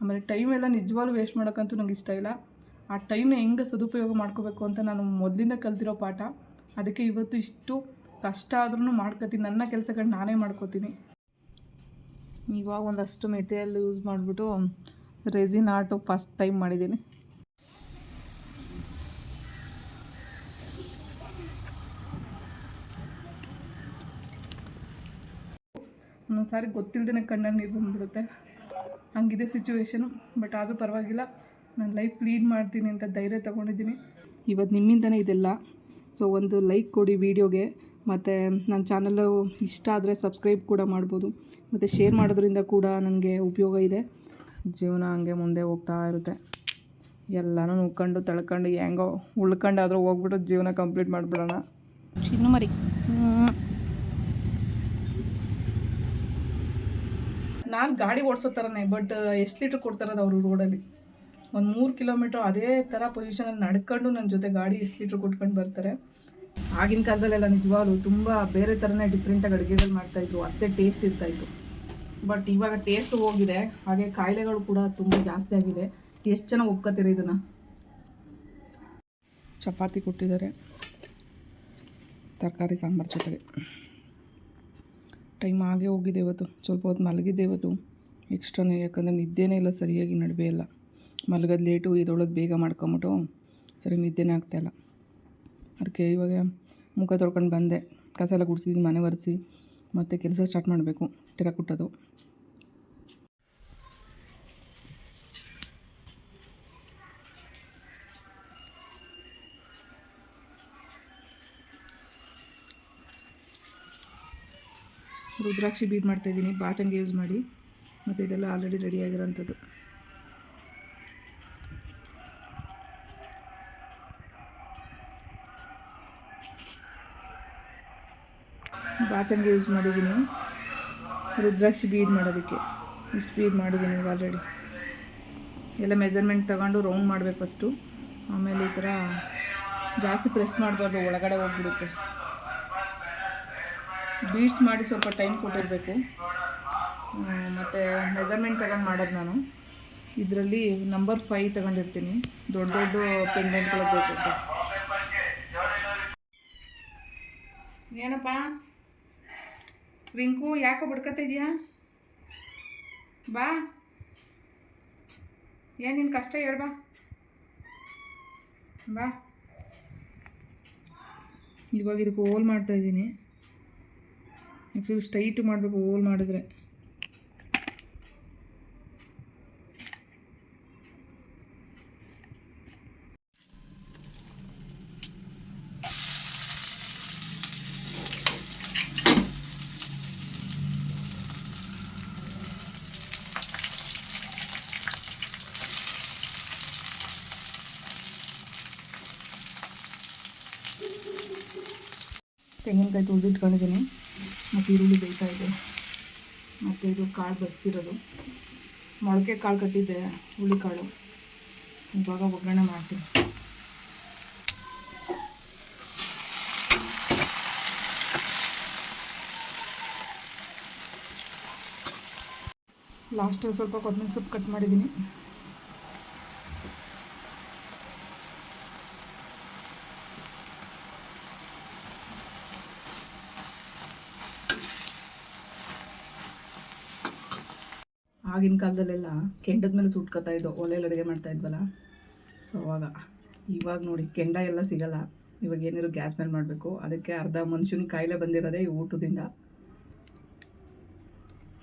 ಆಮೇಲೆ ಟೈಮ್ ಎಲ್ಲ ನಿಜವಾಗ್ಲೂ ವೇಸ್ಟ್ ಮಾಡೋಕ್ಕಂತೂ ನಂಗೆ ಇಷ್ಟ ಇಲ್ಲ. ಆ ಟೈಮ್ನ ಹೆಂಗೆ ಸದುಪಯೋಗ ಮಾಡ್ಕೋಬೇಕು ಅಂತ ನಾನು ಮೊದಲಿಂದ ಕಲ್ತಿರೋ ಪಾಠ. ಅದಕ್ಕೆ ಇವತ್ತು ಇಷ್ಟು ಕಷ್ಟ ಆದ್ರೂ ಮಾಡ್ಕೋತೀನಿ. ನನ್ನ ಕೆಲಸಗಳು ನಾನೇ ಮಾಡ್ಕೋತೀನಿ. ಇವಾಗ ಒಂದಷ್ಟು ಮೆಟೀರಿಯಲ್ ಯೂಸ್ ಮಾಡಿಬಿಟ್ಟು ರೆಸಿನ್ ಆರ್ಟು ಫಸ್ಟ್ ಟೈಮ್ ಮಾಡಿದ್ದೀನಿ. ಒಂದೊಂದು ಸಾರಿ ಗೊತ್ತಿಲ್ಲದೇ ಕಣ್ಣಲ್ಲಿ ನೀರು ಬಂದ್ಬಿಡುತ್ತೆ. ಹಂಗಿದೆ ಸಿಚುವೇಶನು ಬಟ್ ಆದರೂ ಪರವಾಗಿಲ್ಲ. ನಾನು ಲೈಫ್ ಲೀಡ್ ಮಾಡ್ತೀನಿ ಅಂತ ಧೈರ್ಯ ತೊಗೊಂಡಿದ್ದೀನಿ. ಇವತ್ತು ನಿಮ್ಮಿಂದನೇ ಇದೆಲ್ಲ. ಸೊ ಒಂದು ಲೈಕ್ ಕೊಡಿ ವಿಡಿಯೋಗೆ ಮತ್ತು ನನ್ನ ಚಾನಲ್ಲು ಇಷ್ಟ ಆದರೆ ಸಬ್ಸ್ಕ್ರೈಬ್ ಕೂಡ ಮಾಡ್ಬೋದು. ಮತ್ತು ಶೇರ್ ಮಾಡೋದ್ರಿಂದ ಕೂಡ ನನಗೆ ಉಪಯೋಗ ಇದೆ. ಜೀವನ ಹಂಗೆ ಮುಂದೆ ಹೋಗ್ತಾ ಇರುತ್ತೆ. ಎಲ್ಲನೂ ಉಳ್ಕೊಂಡು ತಳ್ಕೊಂಡು, ಹೆಂಗೋ ಉಳ್ಕೊಂಡಾದ್ರೂ ಹೋಗ್ಬಿಟ್ಟು ಜೀವನ ಕಂಪ್ಲೀಟ್ ಮಾಡಿಬಿಡೋಣ. ಇನ್ನು ಮರಿ. ನಾನು ಗಾಡಿ ಓಡಿಸೋ ಥರನೇ ಬಟ್ ಎಷ್ಟು ಲೀಟ್ರ್ ಕೊಡ್ತಾರದು ಅವರು ರೋಡಲ್ಲಿ ಒಂದು ಮೂರು ಕಿಲೋಮೀಟ್ರ್ ಅದೇ ಥರ ಪೊಸಿಷನಲ್ಲಿ ನಡ್ಕೊಂಡು ನನ್ನ ಜೊತೆ ಗಾಡಿ ಎಷ್ಟು ಲೀಟ್ರ್ ಕೊಟ್ಕೊಂಡು ಬರ್ತಾರೆ. ಆಗಿನ ಕಾಲದಲ್ಲೆಲ್ಲ ನಿಜವಾಗ್ಲೂ ತುಂಬ ಬೇರೆ ಥರನೇ ಡಿಫ್ರೆಂಟಾಗಿ ಅಡುಗೆಗಳು ಮಾಡ್ತಾಯಿದ್ರು ಅಷ್ಟೇ ಟೇಸ್ಟ್ ಇರ್ತಾಯಿತ್ತು ಬಟ್ ಇವಾಗ ಟೇಸ್ಟ್ ಹೋಗಿದೆ, ಹಾಗೆ ಕಾಯಿಲೆಗಳು ಕೂಡ ತುಂಬ ಜಾಸ್ತಿ ಆಗಿದೆ. ಎಷ್ಟು ಜನ ಒಪ್ಕೋತೀರಿ ಇದನ್ನು? ಚಪಾತಿ ಕೊಟ್ಟಿದ್ದಾರೆ. ತರಕಾರಿ ಸಾಂಬಾರು ಜೊತೆಗೆ. ಟೈಮ್ ಆಗೇ ಹೋಗಿದೆ ಇವತ್ತು. ಸ್ವಲ್ಪ ಹೊತ್ತು ಮಲಗಿದ್ದೆ ಇವತ್ತು. ಎಕ್ಸ್ಟ್ರಾನೇ, ಯಾಕಂದರೆ ನಿದ್ದೆನೇ ಇಲ್ಲ ಸರಿಯಾಗಿ ನಡುವೆ ಇಲ್ಲ ಮಲಗೋದು ಲೇಟು ಎದೊಳೋದು ಬೇಗ ಮಾಡ್ಕೊಂಬಿಟ್ಟು ಸರಿ ನಿದ್ದೆನೇ ಆಗ್ತಾಯಿಲ್ಲ ಅದಕ್ಕೆ ಇವಾಗ ಮುಖ ತೊಳ್ಕೊಂಡು ಬಂದೆ. ಕಸ ಎಲ್ಲ ಗುಡಿಸಿದ್ದೀನಿ ಮನೆ ಒರೆಸಿ. ಮತ್ತು ಕೆಲಸ ಸ್ಟಾರ್ಟ್ ಮಾಡಬೇಕು. ಟಿರ ರುದ್ರಾಕ್ಷಿ ಬೀಟ್ ಮಾಡ್ತಾಯಿದ್ದೀನಿ ಬಾಚಂಗೆ ಯೂಸ್ ಮಾಡಿ. ಮತ್ತು ಇದೆಲ್ಲ ಆಲ್ರೆಡಿ ರೆಡಿ ಆಗಿರೋಂಥದ್ದು. ಬಾಚಂಗೆ ಯೂಸ್ ಮಾಡಿದ್ದೀನಿ, ರುದ್ರಾಕ್ಷಿ ಬೀಡ್ ಮಾಡೋದಕ್ಕೆ. ಇಷ್ಟು ಬೀಡ್ ಮಾಡಿದ್ದೀನಿ ಆಲ್ರೆಡಿ ಎಲ್ಲ ಮೆಜರ್ಮೆಂಟ್ ತಗೊಂಡು ರೌಂಡ್ ಮಾಡಬೇಕು ಫಸ್ಟು ಆಮೇಲೆ ಈ ಥರ ಜಾಸ್ತಿ ಪ್ರೆಸ್ ಮಾಡಬಾರ್ದು, ಒಳಗಡೆ ಹೋಗ್ಬಿಡುತ್ತೆ. ಬೀಡ್ಸ್ ಮಾಡಿ ಸ್ವಲ್ಪ ಟೈಮ್ ಕೊಟ್ಟಿರಬೇಕು. ಮತ್ತು ಮೆಜರ್ಮೆಂಟ್ ತಗೊಂಡು ಮಾಡೋದು ನಾನು. ಇದರಲ್ಲಿ ನಂಬರ್ ಫೈ ತಗೊಂಡಿರ್ತೀನಿ. ದೊಡ್ಡ ದೊಡ್ಡ ಪೆಂಡೆಂಟ್ಗಳು ಬೇಕು ಅಂತ. ಏನಪ್ಪ? ರಿಂಕು, ಯಾಕೋ ಬಿಡ್ಕತ್ತಿದ್ಯಾ ಬಾ. ಏನು ನಿನ್ನ ಕಷ್ಟ ಹೇಳ್ಬಾ ಬಾ. ಇವಾಗ ಇದಕ್ಕೆ ಹೋಲ್ ಮಾಡ್ತಾಯಿದ್ದೀನಿ ಫುಲ್ ಸ್ಟ್ರೈಟ್ ಮಾಡಬೇಕು ಹೋಲ್ ಮಾಡಿದ್ರೆ. ತೆಂಗಿನಕಾಯಿ ತುಳಿದಿಟ್ಕೊಂಡಿದ್ದೀನಿ. ಮತ್ತು ಈರುಳ್ಳಿ ಬೇಯ್ತಾ ಇದೆ. ಮತ್ತು ಇದು ಕಾಳು ಬಸ್ತಿರೋದು ಮೊಳಕೆ ಕಾಳು ಕಟ್ಟಿದ್ದೆ, ಹುಳಿ ಕಾಳು. ಇವಾಗ ಒಗ್ಗರಣೆ ಮಾಡ್ತೀನಿ. ಲಾಸ್ಟಲ್ಲಿ ಸ್ವಲ್ಪ ಕೊತ್ತಂಬರಿ ಸೊಪ್ಪು ಕಟ್ ಮಾಡಿದ್ದೀನಿ. ಆಗಿನ ಕಾಲದಲ್ಲೆಲ್ಲ ಕೆಂಡದ ಮೇಲೆ ಸುಟ್ಕೋತಾ ಇದ್ದೋ ಒಲೆಯಲ್ಲಿ ಅಡುಗೆ ಮಾಡ್ತಾ ಇದ್ವಲ್ಲ? ಸೊ ಅವಾಗ, ಇವಾಗ ನೋಡಿ, ಕೆಂಡ ಎಲ್ಲ ಸಿಗಲ್ಲ. ಇವಾಗ ಏನಿರೋ ಗ್ಯಾಸ್ ಮೇಲೆ ಮಾಡಬೇಕು. ಅದಕ್ಕೆ ಅರ್ಧ ಮನುಷ್ಯನ ಕಾಯಿಲೆ ಬಂದಿರೋದೇ ಈ ಊಟದಿಂದ.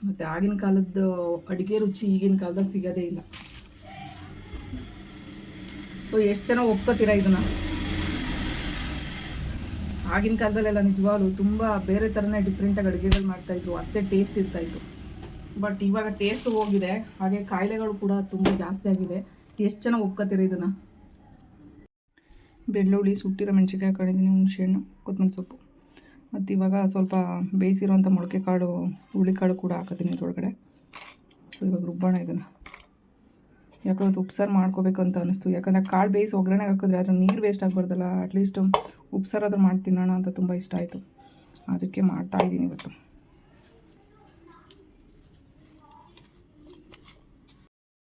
ಮತ್ತು ಆಗಿನ ಕಾಲದ್ದು ಅಡುಗೆ ರುಚಿ ಈಗಿನ ಕಾಲದಲ್ಲಿ ಸಿಗೋದೇ ಇಲ್ಲ. ಸೊ ಎಷ್ಟು ಜನ ಒಪ್ಕೋತೀರಾ ಇದನ್ನು? ಆಗಿನ ಕಾಲದಲ್ಲೆಲ್ಲ ನಿಜವಾಗ್ಲೂ ತುಂಬ ಬೇರೆ ಥರನೇ ಡಿಫ್ರೆಂಟಾಗಿ ಅಡುಗೆಗಳು ಮಾಡ್ತಾಯಿದ್ರು ಅಷ್ಟೇ ಟೇಸ್ಟ್ ಇರ್ತಾಯಿತ್ತು ಬಟ್ ಇವಾಗ ಟೇಸ್ಟ್ ಹೋಗಿದೆ. ಹಾಗೆ ಕಾಯಿಲೆಗಳು ಕೂಡ ತುಂಬ ಜಾಸ್ತಿ ಆಗಿದೆ. ಎಷ್ಟು ಚೆನ್ನಾಗಿ ಒಪ್ಕೋತೀರಿ ಇದನ್ನು? ಬೆಳ್ಳುಳ್ಳಿ, ಸುಟ್ಟಿರೋ ಮೆಣಸಿನ್ಕಾಯಿ ಹಾಕೊಂಡಿದ್ದೀನಿ ಹುಣಸೆಹಣ್ಣು ಕೊತ್ತಂಬರಿ ಸೊಪ್ಪು. ಮತ್ತು ಇವಾಗ ಸ್ವಲ್ಪ ಬೇಯಿಸಿರೋಂಥ ಮೊಳಕೆ ಕಾಳು ಹುಳಿಕಾಳು ಕೂಡ ಹಾಕೋತೀನಿ ಇದ್ರೊಳಗಡೆ. ಸೊ ಇವಾಗ ರುಬ್ಬೋಣ ಇದನ್ನು. ಯಾಕಂದ್ರೆ ಅದು ಉಪ್ಸಾರು ಮಾಡ್ಕೋಬೇಕು ಅಂತ ಅನ್ನಿಸ್ತು. ಯಾಕಂದರೆ ಕಾಳು ಬೇಯಿಸಿ ಒಗ್ಗರಣೆಗೆ ಹಾಕಿದ್ರೆ ಅದ್ರ ನೀರು ವೇಸ್ಟ್ ಆಗಬಾರ್ದಲ್ಲ. ಅಟ್ಲೀಸ್ಟ್ ಉಪ್ಸಾರಾದ್ರೂ ಮಾಡಿ ತಿನ್ನೋಣ ಅಂತ ತುಂಬ ಇಷ್ಟ ಆಯಿತು. ಅದಕ್ಕೆ ಮಾಡ್ತಾ ಇದ್ದೀನಿ ಇವತ್ತು.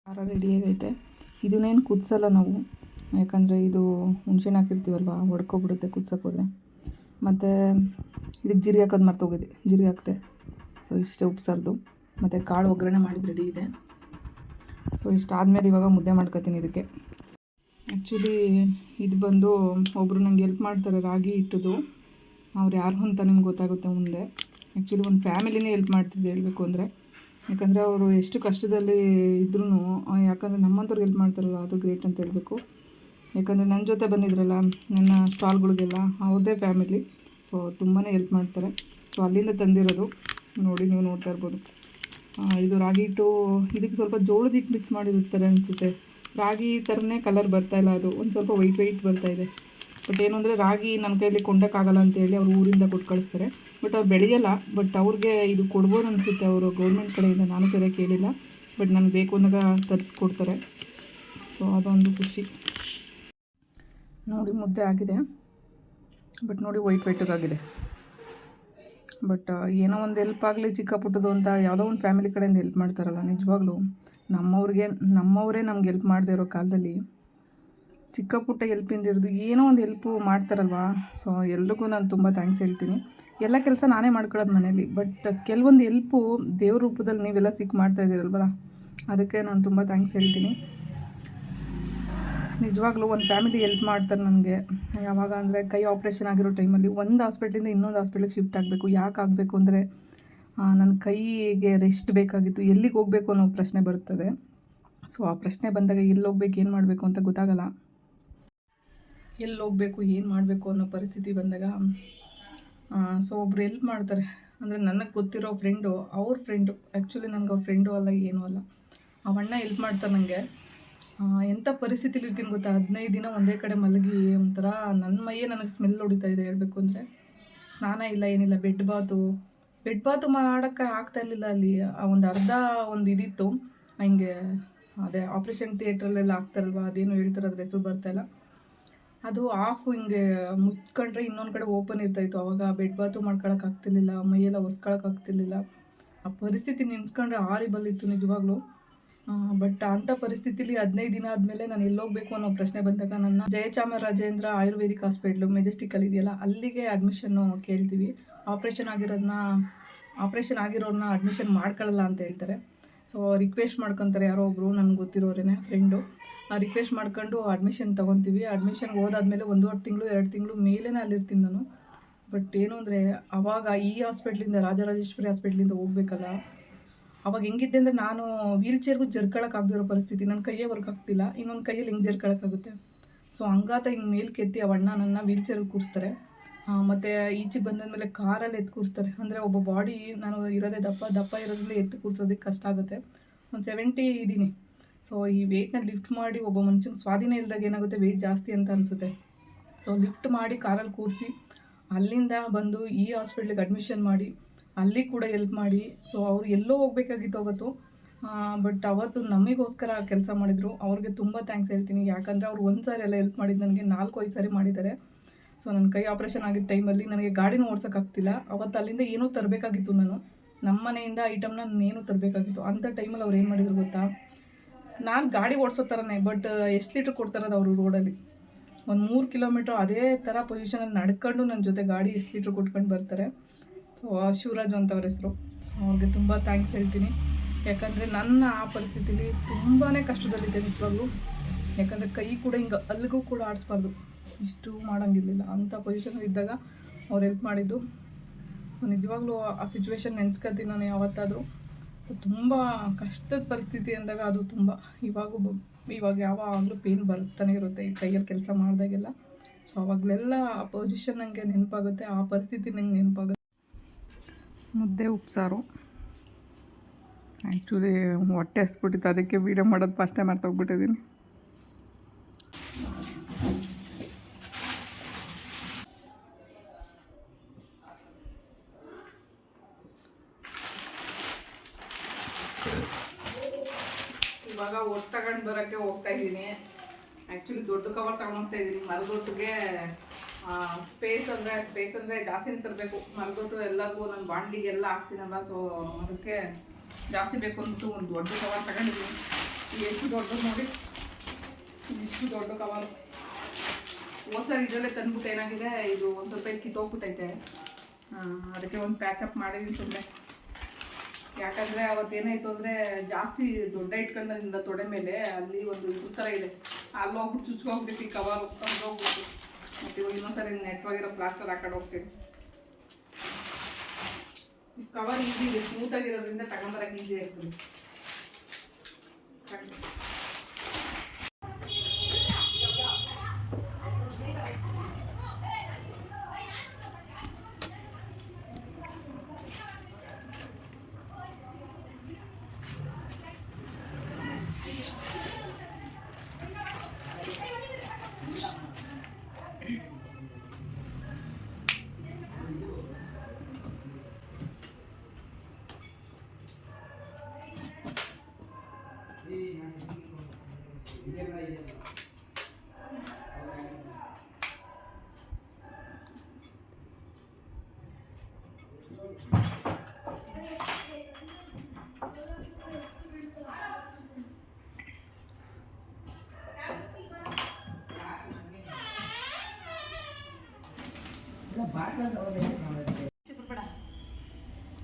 ಖಾರ ರೆಡಿಯಾಗೈತೆ ಇದನ್ನೇನು ಕುದಿಸಲ್ಲ ನಾವು. ಯಾಕಂದರೆ ಇದು ಹುಣ್ಸೆಹಣ್ಣು ಹಾಕಿರ್ತೀವಲ್ವ, ಒಡ್ಕೊಬಿಡುತ್ತೆ ಕುದ್ಸೋಕೆ ಹೋದರೆ ಮತ್ತು ಇದಕ್ಕೆ ಜೀರಿಗೆ ಹಾಕೋದು ಮರ್ತೋಗಿದೆ ಜೀರಿಗೆ ಹಾಕ್ತೆ. ಸೊ ಇಷ್ಟೇ ಉಪ್ಸಾರ್ದು ಮತ್ತು ಕಾಳು ಒಗ್ಗರಣೆ ಮಾಡಿದ್ದು ರೆಡಿ ಇದೆ. ಸೊ ಇಷ್ಟಾದಮೇಲೆ ಇವಾಗ ಮುದ್ದೆ ಮಾಡ್ಕೊತೀನಿ ಇದಕ್ಕೆ. ಆ್ಯಕ್ಚುಲಿ ಇದು ಬಂದು ಒಬ್ಬರು ನಂಗೆ ಹೆಲ್ಪ್ ಮಾಡ್ತಾರೆ ರಾಗಿ ಇಟ್ಟದು ಅವ್ರು ಯಾರು ಅಂತ ನಿಮ್ಗೆ ಗೊತ್ತಾಗುತ್ತೆ ಮುಂದೆ. ಆ್ಯಕ್ಚುಲಿ ಒಂದು ಫ್ಯಾಮಿಲಿನೇ ಹೆಲ್ಪ್ ಮಾಡ್ತಿದ್ದೆ ಹೇಳಬೇಕು ಅಂದರೆ. ಯಾಕಂದರೆ ಅವರು ಎಷ್ಟು ಕಷ್ಟದಲ್ಲಿ ಇದ್ರೂ ಯಾಕಂದರೆ ನಮ್ಮಂಥವ್ರಿಗೆ ಹೆಲ್ಪ್ ಮಾಡ್ತಾರಲ್ಲ, ಅದು ಗ್ರೇಟ್ ಅಂತ ಹೇಳಬೇಕು. ಯಾಕಂದರೆ ನನ್ನ ಜೊತೆ ಬಂದಿದ್ರಲ್ಲ, ನನ್ನ ಸ್ಟಾಲ್ಗಳಿಗೆಲ್ಲ ಅವ್ರದ್ದೇ ಫ್ಯಾಮಿಲಿ ಸೊ ತುಂಬಾ ಹೆಲ್ಪ್ ಮಾಡ್ತಾರೆ. ಸೊ ಅಲ್ಲಿಂದ ತಂದಿರೋದು. ನೋಡಿ, ನೀವು ನೋಡ್ತಾ ಇರ್ಬೋದು. ಇದು ರಾಗಿ ಹಿಟ್ಟು, ಇದಕ್ಕೆ ಸ್ವಲ್ಪ ಜೋಳದ ಹಿಟ್ಟು ಮಿಕ್ಸ್ ಮಾಡಿರ್ತಾರೆ ಅನಿಸುತ್ತೆ. ರಾಗಿ ಥರನೇ ಕಲರ್ ಬರ್ತಾ ಇಲ್ಲ ಅದು. ಒಂದು ಸ್ವಲ್ಪ ವೈಟ್ ವೈಟ್ ಬರ್ತಾ ಇದೆ. ಬಟ್ ಏನು ಅಂದರೆ ರಾಗಿ ನನ್ನ ಕೈಯಲ್ಲಿ ಕೊಂಡಕ್ಕಾಗಲ್ಲ ಅಂತೇಳಿ ಅವ್ರು ಊರಿಂದ ಕೊಟ್ಟು ಕಳಿಸ್ತಾರೆ. ಬಟ್ ಅವ್ರು ಬೆಳೆಯಲ್ಲ ಬಟ್ ಅವ್ರಿಗೆ ಇದು ಕೊಡ್ಬೋದು ಅನಿಸುತ್ತೆ. ಅವರು ಗೌರ್ಮೆಂಟ್ ಕಡೆಯಿಂದ ನಾನು ಸರಿಯಾಗಿ ಕೇಳಿಲ್ಲ ಬಟ್ ನನಗೆ ಬೇಕು ಅಂದಾಗ ತರಿಸ್ಕೊಡ್ತಾರೆ. ಸೊ ಅದೊಂದು ಖುಷಿ. ನೋಡಿ, ಮುದ್ದೆ ಆಗಿದೆ. ಬಟ್ ನೋಡಿ ವೈಟ್ ವೈಟಾಗಿದೆ ಬಟ್ ಏನೋ ಒಂದು ಹೆಲ್ಪ್ ಆಗಲಿ ಚಿಕ್ಕ ಪುಟ್ಟದು ಅಂತ ಯಾವುದೋ ಒಂದು ಫ್ಯಾಮಿಲಿ ಕಡೆಯಿಂದ ಹೆಲ್ಪ್ ಮಾಡ್ತಾರಲ್ಲ, ನಿಜವಾಗ್ಲೂ. ನಮ್ಮವ್ರಿಗೆ, ನಮ್ಮವರೇ ನಮ್ಗೆ ಹೆಲ್ಪ್ ಮಾಡದೇ ಇರೋ ಕಾಲದಲ್ಲಿ ಚಿಕ್ಕ ಪುಟ್ಟ ಹೆಲ್ಪಿಂದ ಹಿಡಿದು ಏನೋ ಒಂದು ಎಲ್ಪು ಮಾಡ್ತಾರಲ್ವಾ? ಸೊ ಎಲ್ರಿಗೂ ನಾನು ತುಂಬ ಥ್ಯಾಂಕ್ಸ್ ಹೇಳ್ತೀನಿ. ಎಲ್ಲ ಕೆಲಸ ನಾನೇ ಮಾಡ್ಕೊಳ್ಳೋದು ಮನೇಲಿ. ಬಟ್ ಕೆಲವೊಂದು ಎಲ್ಪು ದೇವ್ರ ರೂಪದಲ್ಲಿ ನೀವೆಲ್ಲ ಸಿಕ್ ಮಾಡ್ತಾ ಇದ್ದೀರಲ್ವಲ್ಲ ಅದಕ್ಕೆ ನಾನು ತುಂಬ ಥ್ಯಾಂಕ್ಸ್ ಹೇಳ್ತೀನಿ. ನಿಜವಾಗ್ಲೂ ಒಂದು ಫ್ಯಾಮಿಲಿ ಹೆಲ್ಪ್ ಮಾಡ್ತಾರೆ ನನಗೆ. ಯಾವಾಗ ಅಂದರೆ ಕೈ ಆಪ್ರೇಷನ್ ಆಗಿರೋ ಟೈಮಲ್ಲಿ ಒಂದು ಹಾಸ್ಪಿಟ್ಲಿಂದ ಇನ್ನೊಂದು ಹಾಸ್ಪಿಟ್ಲಿಗೆ ಶಿಫ್ಟ್ ಆಗಬೇಕು. ಯಾಕೆ ಆಗಬೇಕು ಅಂದರೆ ನನ್ನ ಕೈಗೆ ರೆಸ್ಟ್ ಬೇಕಾಗಿತ್ತು. ಎಲ್ಲಿಗೆ ಹೋಗಬೇಕು ಅನ್ನೋ ಪ್ರಶ್ನೆ ಬರ್ತದೆ. ಸೊ ಆ ಪ್ರಶ್ನೆ ಬಂದಾಗ ಎಲ್ಲಿ ಹೋಗ್ಬೇಕು, ಏನು ಮಾಡಬೇಕು ಅಂತ ಗೊತ್ತಾಗಲ್ಲ. ಎಲ್ಲಿ ಹೋಗಬೇಕು, ಏನು ಮಾಡಬೇಕು ಅನ್ನೋ ಪರಿಸ್ಥಿತಿ ಬಂದಾಗ ಸೊ ಒಬ್ರು ಎಲ್ಪ್ ಮಾಡ್ತಾರೆ. ಅಂದರೆ ನನಗೆ ಗೊತ್ತಿರೋ ಫ್ರೆಂಡು ಅವ್ರ ಫ್ರೆಂಡು ಆ್ಯಕ್ಚುಲಿ ನನಗೆ ಅವ್ರ ಫ್ರೆಂಡು ಅಲ್ಲ, ಏನೂ ಅಲ್ಲ. ಅವಣ್ಣ ಎಲ್ಪ್ ಮಾಡ್ತಾರೆ ನನಗೆ ಎಂಥ ಪರಿಸ್ಥಿತಿಲಿ ಇರ್ತೀನಿ ಗೊತ್ತಾ? ಹದಿನೈದು ದಿನ ಒಂದೇ ಕಡೆ ಮಲಗಿ ಒಂಥರ ನನ್ನ ಮೈಯೇ ನನಗೆ ಸ್ಮೆಲ್ ಹೊಡಿತಾ ಇದೆ ಹೇಳಬೇಕು ಅಂದರೆ. ಸ್ನಾನ ಇಲ್ಲ, ಏನಿಲ್ಲ ಬೆಡ್ ಬಾತು ಬೆಡ್ ಬಾತು ಮಾಡೋಕ್ಕೆ ಆಗ್ತಾ ಇರಲಿಲ್ಲ ಅಲ್ಲಿ. ಒಂದು ಅರ್ಧ ಒಂದು ಇದಿತ್ತು. ಹಿಂಗೆ ಅದೇ ಆಪ್ರೇಷನ್ ಥಿಯೇಟ್ರಲ್ಲೆಲ್ಲ ಆಗ್ತಾರಲ್ವ ಅದೇನು ಹೇಳ್ತಾರೆ, ಅದ್ರ ಹೆಸರು ಬರ್ತಾಯಿಲ್ಲ ಅದು ಆಫ್ ಹಿಂಗೆ ಮುಚ್ಕೊಂಡ್ರೆ ಇನ್ನೊಂದು ಕಡೆ ಓಪನ್ ಇರ್ತಾಯಿತ್ತು. ಅವಾಗ ಬೆಡ್ ಬಾತು ಮಾಡ್ಕೊಳಕ್ಕೆ ಆಗ್ತಿರ್ಲಿಲ್ಲ, ಮೈಯೆಲ್ಲ ಒರೆಸ್ಕೊಳಕ್ಕೆ ಆಗ್ತಿರ್ಲಿಲ್ಲ. ಆ ಪರಿಸ್ಥಿತಿ ನೆನ್ಸ್ಕೊಂಡ್ರೆ ಆರಿಬಲ್ ಇತ್ತು ನಿಜವಾಗ್ಲೂ. ಬಟ್ ಅಂಥ ಪರಿಸ್ಥಿತಿಲಿ ಹದಿನೈದು ದಿನ ಆದಮೇಲೆ ನಾನು ಎಲ್ಲೋಗ್ಬೇಕು ಅನ್ನೋ ಪ್ರಶ್ನೆ ಬಂದಾಗ ನನ್ನ ಜಯಚಾಮರಾಜೇಂದ್ರ ಆಯುರ್ವೇದಿಕ್ ಹಾಸ್ಪಿಟ್ಲು ಮೆಜೆಸ್ಟಿಕಲ್ಲಿ ಇದೆಯಲ್ಲ, ಅಲ್ಲಿಗೆ ಅಡ್ಮಿಷನ್ನು ಕೇಳ್ತೀವಿ. ಆಪ್ರೇಷನ್ ಆಗಿರೋದನ್ನ ಆಪ್ರೇಷನ್ ಆಗಿರೋರನ್ನ ಅಡ್ಮಿಷನ್ ಮಾಡ್ಕೊಳ್ಳಲ್ಲ ಅಂತ ಹೇಳ್ತಾರೆ. ಸೊ ರಿಕ್ವೆಸ್ಟ್ ಮಾಡ್ಕೊತಾರೆ ಯಾರೋ ಒಬ್ಬರು ನನಗೆ ಗೊತ್ತಿರೋರೇನೆ ಫ್ರೆಂಡು ಆ ರಿಕ್ವೆಸ್ಟ್ ಮಾಡ್ಕೊಂಡು ಅಡ್ಮಿಷನ್ ತೊಗೊತೀವಿ. ಅಡ್ಮಿಷನ್ಗೆ ಹೋದಾದ್ಮೇಲೆ ಒಂದೂವರೆ ತಿಂಗಳು, ಎರಡು ತಿಂಗಳು ಮೇಲೇ ಅಲ್ಲಿರ್ತೀನಿ ನಾನು. ಬಟ್ ಏನು ಅಂದರೆ, ಅವಾಗ ಈ ಹಾಸ್ಪಿಟ್ಲಿಂದ ರಾಜರಾಜೇಶ್ವರಿ ಹಾಸ್ಪಿಟ್ಲಿಂದ ಹೋಗ್ಬೇಕಲ್ಲ, ಅವಾಗ ಹೆಂಗಿದ್ದೆ ಅಂದರೆ ನಾನು ವೀಲ್ ಚೇರ್ಗೂ ಜರ್ಕೊಳಕ್ಕಾಗದಿರೋ ಪರಿಸ್ಥಿತಿ. ನನ್ನ ಕೈಯೇ ವರ್ಕ್ ಆಗ್ತಿಲ್ಲ. ಇನ್ನೊಂದು ಕೈಯಲ್ಲಿ ಹೆಂಗೆ ಜರ್ಕೊಳಕ್ಕಾಗುತ್ತೆ ಸೊ ಹಂಗಾತ ಹಿಂಗೆ ಮೇಲ್ಕೆತ್ತಿ ಅಣ್ಣ ನನ್ನ ವೀಲ್ ಚೇರ್ಗೆ ಕೂರಿಸ್ತಾರೆ. ಮತ್ತು ಈಚೆಗೆ ಬಂದಾದ್ಮೇಲೆ ಕಾರಲ್ಲಿ ಎತ್ತು ಕೂರಿಸ್ತಾರೆ. ಅಂದರೆ ಒಬ್ಬ ಬಾಡಿ ನಾನು ಇರೋದೇ ದಪ್ಪ ದಪ್ಪ ಇರೋದ್ರಲ್ಲಿ ಎತ್ತು ಕೂರಿಸೋದಕ್ಕೆ ಕಷ್ಟ ಆಗುತ್ತೆ. ಒಂದು ಸೆವೆಂಟಿ ಇದ್ದೀನಿ ಸೊ ಈ ವೆಯ್ಟ್ನ ಲಿಫ್ಟ್ ಮಾಡಿ ಒಬ್ಬ ಮನುಷ್ಯನ ಸ್ವಾಧೀನ ಇಲ್ದಾಗ ಏನಾಗುತ್ತೆ? ವೆಯ್ಟ್ ಜಾಸ್ತಿ ಅಂತ ಅನಿಸುತ್ತೆ. ಸೊ ಲಿಫ್ಟ್ ಮಾಡಿ ಕಾರಲ್ಲಿ ಕೂರಿಸಿ, ಅಲ್ಲಿಂದ ಬಂದು ಈ ಹಾಸ್ಪಿಟ್ಲಿಗೆ ಅಡ್ಮಿಷನ್ ಮಾಡಿ, ಅಲ್ಲಿ ಕೂಡ ಹೆಲ್ಪ್ ಮಾಡಿ. ಸೊ ಅವ್ರು ಎಲ್ಲೋ ಹೋಗ್ಬೇಕಾಗಿತ್ತು ಅವತ್ತು. ಬಟ್ ಅವತ್ತು ನಮಗೋಸ್ಕರ ಕೆಲಸ ಮಾಡಿದರು. ಅವ್ರಿಗೆ ತುಂಬ ಥ್ಯಾಂಕ್ಸ್ ಹೇಳ್ತೀನಿ. ಯಾಕಂದರೆ ಅವ್ರು ಒಂದು ಸಾರಿ ಎಲ್ಲ ಹೆಲ್ಪ್ ಮಾಡಿದ್ದು ನನಗೆ ನಾಲ್ಕು ಐದು ಸಾರಿ ಮಾಡಿದ್ದಾರೆ. ಸೊ ನನ್ನ ಕೈ ಆಪ್ರೇಷನ್ ಆಗಿದ್ದ ಟೈಮಲ್ಲಿ ನನಗೆ ಗಾಡಿನೂ ಓಡ್ಸೋಕ್ಕಾಗ್ತಿಲ್ಲ ಅವತ್ತು ಅಲ್ಲಿಂದ ಏನೂ ತರಬೇಕಾಗಿತ್ತು ನಾನು. ನಮ್ಮ ಮನೆಯಿಂದ ಐಟಮ್ನ ನಾನೇನು ತರಬೇಕಾಗಿತ್ತು. ಅಂಥ ಟೈಮಲ್ಲಿ ಅವ್ರು ಏನು ಮಾಡಿದ್ರು ಗೊತ್ತಾ? ನಾನು ಗಾಡಿ ಓಡಿಸೋ ಥರನೇ ಬಟ್ ಎಷ್ಟು ಲೀಟ್ರ್ ಕೊಡ್ತಾರದು ಅವರು ರೋಡಲ್ಲಿ ಒಂದು ಮೂರು ಕಿಲೋಮೀಟ್ರ್ ಅದೇ ಥರ ಪೊಸಿಷನಲ್ಲಿ ನಡ್ಕೊಂಡು ನನ್ನ ಜೊತೆ ಗಾಡಿ ಎಷ್ಟು ಲೀಟ್ರ್ ಕೊಟ್ಕೊಂಡು ಬರ್ತಾರೆ. ಸೊ ಶಿವರಾಜು ಅಂತ ಅವ್ರ ಹೆಸರು. ಸೊ ಅವ್ರಿಗೆ ತುಂಬ ಥ್ಯಾಂಕ್ಸ್ ಹೇಳ್ತೀನಿ. ಯಾಕಂದರೆ ನನ್ನ ಆ ಪರಿಸ್ಥಿತಿಲಿ ತುಂಬಾ ಕಷ್ಟದಲ್ಲಿದ್ದೆ ನಿಜವಾಗ್ಲೂ ಯಾಕಂದರೆ ಕೈ ಕೂಡ ಹಿಂಗೆ ಅಲ್ಲಿಗೂ ಕೂಡ ಆಡಿಸ್ಬಾರ್ದು. ಇಷ್ಟು ಮಾಡೋಂಗಿರಲಿಲ್ಲ. ಅಂಥ ಪೊಸಿಷನಲ್ಲಿ ಇದ್ದಾಗ ಅವ್ರು ಹೆಲ್ಪ್ ಮಾಡಿದ್ದು. ಸೊ ನಿಜವಾಗ್ಲೂ ಆ ಸಿಚುವೇಶನ್ ನೆನೆಸ್ಕೊತೀನಿ ನಾನು ಯಾವತ್ತಾದರೂ. ತುಂಬ ಕಷ್ಟದ ಪರಿಸ್ಥಿತಿ ಅಂದಾಗ ಅದು ತುಂಬ ಇವಾಗೂ ಇವಾಗ ಯಾವಾಗಲೂ ಪೇನ್ ಬರ್ತಾನೆ ಇರುತ್ತೆ ಈ ಕೈಯಲ್ಲಿ ಕೆಲಸ ಮಾಡಿದಾಗೆಲ್ಲ. ಸೊ ಅವಾಗಲೆಲ್ಲ ಆ ಪೊಸಿಷನ್ ನನಗೆ ನೆನಪಾಗುತ್ತೆ, ಆ ಪರಿಸ್ಥಿತಿ ನಂಗೆ ನೆನಪಾಗುತ್ತೆ. ಮುದ್ದೆ ಉಪ್ಸಾರು. ಆ್ಯಕ್ಚುಲಿ ಹೊಟ್ಟೆ ಹಸ್ಬಿಟ್ಟಿತ್ತು, ಅದಕ್ಕೆ ವೀಡಿಯೋ ಮಾಡೋದು ಫಸ್ಟ್ ಟೈಮ್ ಮಾಡ್ತೋಗ್ಬಿಟ್ಟಿದ್ದೀನಿ ಒಟ್ಟು ತಗೊಂಡು ಬರೋಕ್ಕೆ ಹೋಗ್ತಾ ಇದ್ದೀನಿ ಆ್ಯಕ್ಚುಲಿ ದೊಡ್ಡ ಕವರ್ ತಗೊಂಡೋಗ್ತಾ ಇದ್ದೀನಿ ಮರದೊಟ್ಟಿಗೆ ಸ್ಪೇಸ್ ಅಂದರೆ ಸ್ಪೇಸ್ ಅಂದರೆ ಜಾಸ್ತಿನೇ ತರಬೇಕು. ಮರದೊಟ್ಟು ಎಲ್ಲರಿಗೂ ನನ್ನ ಎಲ್ಲ ಹಾಕ್ತೀನಲ್ಲ ಸೊ ಅದಕ್ಕೆ ಜಾಸ್ತಿ ಬೇಕು ಅಂತ ಒಂದು ದೊಡ್ಡ ಕವರ್ ತಗೊಂಡಿದ್ದೀನಿ. ಎಷ್ಟು ದೊಡ್ಡ ನೋಡಿ. ಇಷ್ಟು ದೊಡ್ಡ ಕವರ್ ಓಸರ್ ಇದರಲ್ಲೇ ತಂದ್ಬಿಟ್ಟು ಏನಾಗಿದೆ? ಇದು ಒಂದು ಸ್ವಲ್ಪ ಕಿತ್ತೋಗ್ಬಿಟ್ಟೈತೆ ಅದಕ್ಕೆ ಒಂದು ಪ್ಯಾಚಪ್ ಮಾಡಿದ್ದೀನಿ ಸುಮ್ಮನೆ ಯಾಕಂದರೆ ಅವತ್ತೇನಾಯ್ತು ಅಂದರೆ ಜಾಸ್ತಿ ದೊಡ್ಡ ಇಟ್ಕೊಂಡ್ರಿಂದ ತೊಡೆ ಮೇಲೆ ಅಲ್ಲಿ ಒಂದು ಥರ ಇದೆ. ಅಲ್ಲಿ ಹೋಗ್ಬಿಟ್ಟು ಚುಚ್ಕೋಗ್ಬಿಟ್ಟು ಕವರ್ ಹೋಗ್ಬಿಟ್ಟು ಮತ್ತು ಇವಾಗ ಇನ್ನೊಂದ್ಸರಿ ನೆಟ್ವಾಗಿರೋ ಪ್ಲಾಸ್ಟರ್ ಹಾಕೊಂಡು ಹೋಗ್ತೀನಿ. ಕವರ್ ಈಸಿ ಇದೆ ಸ್ಮೂತ್ ಆಗಿರೋದ್ರಿಂದ ತಗೊಂಬರಕ್ಕೆ ಈಸಿ ಆಗ್ತದೆ